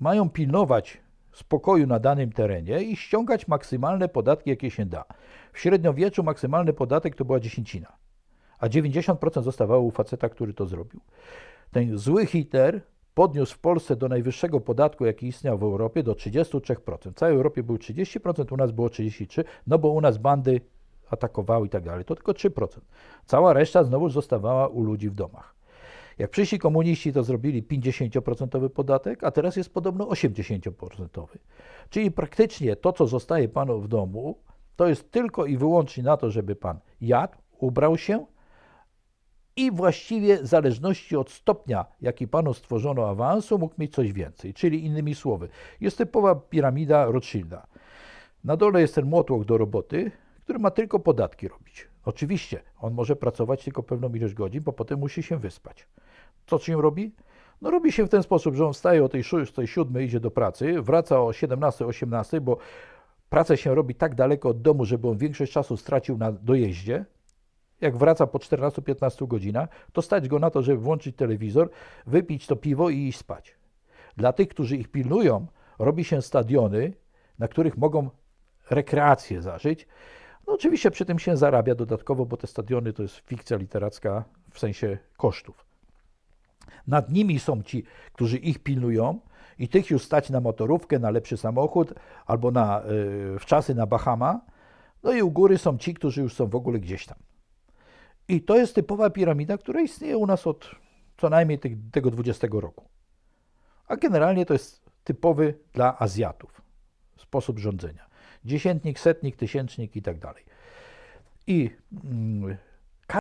mają pilnować spokoju na danym terenie i ściągać maksymalne podatki, jakie się da. W średniowieczu maksymalny podatek to była dziesięcina, a 90% zostawało u faceta, który to zrobił. Ten zły Hitler podniósł w Polsce do najwyższego podatku, jaki istniał w Europie, do 33%. W całej Europie był 30%, u nas było 33%, no bo u nas bandy atakowały i tak dalej. To tylko 3%. Cała reszta znowu zostawała u ludzi w domach. Jak przyszli komuniści, to zrobili 50% podatek, a teraz jest podobno 80%. Czyli praktycznie to, co zostaje panu w domu, to jest tylko i wyłącznie na to, żeby pan jadł, ubrał się i właściwie w zależności od stopnia, jaki panu stworzono awansu, mógł mieć coś więcej. Czyli innymi słowy, jest typowa piramida Rothschilda. Na dole jest ten młotłoch do roboty, który ma tylko podatki robić. Oczywiście, on może pracować tylko pewną ilość godzin, bo potem musi się wyspać. Co się robi? No robi się w ten sposób, że on wstaje o tej 6, tej 7, idzie do pracy, wraca o 17, 18, bo pracę się robi tak daleko od domu, żeby on większość czasu stracił na dojeździe. Jak wraca po 14-15 godzinach, to stać go na to, żeby włączyć telewizor, wypić to piwo i iść spać. Dla tych, którzy ich pilnują, robi się stadiony, na których mogą rekreację zażyć. No oczywiście przy tym się zarabia dodatkowo, bo te stadiony to jest fikcja literacka w sensie kosztów. Nad nimi są ci, którzy ich pilnują i tych już stać na motorówkę, na lepszy samochód albo na, y, w czasy na Bahama. No i u góry są ci, którzy już są w ogóle gdzieś tam. I to jest typowa piramida, która istnieje u nas od co najmniej tych, tego 20 roku. A generalnie to jest typowy dla Azjatów sposób rządzenia. Dziesiętnik, setnik, tysięcznik i tak dalej. I mm,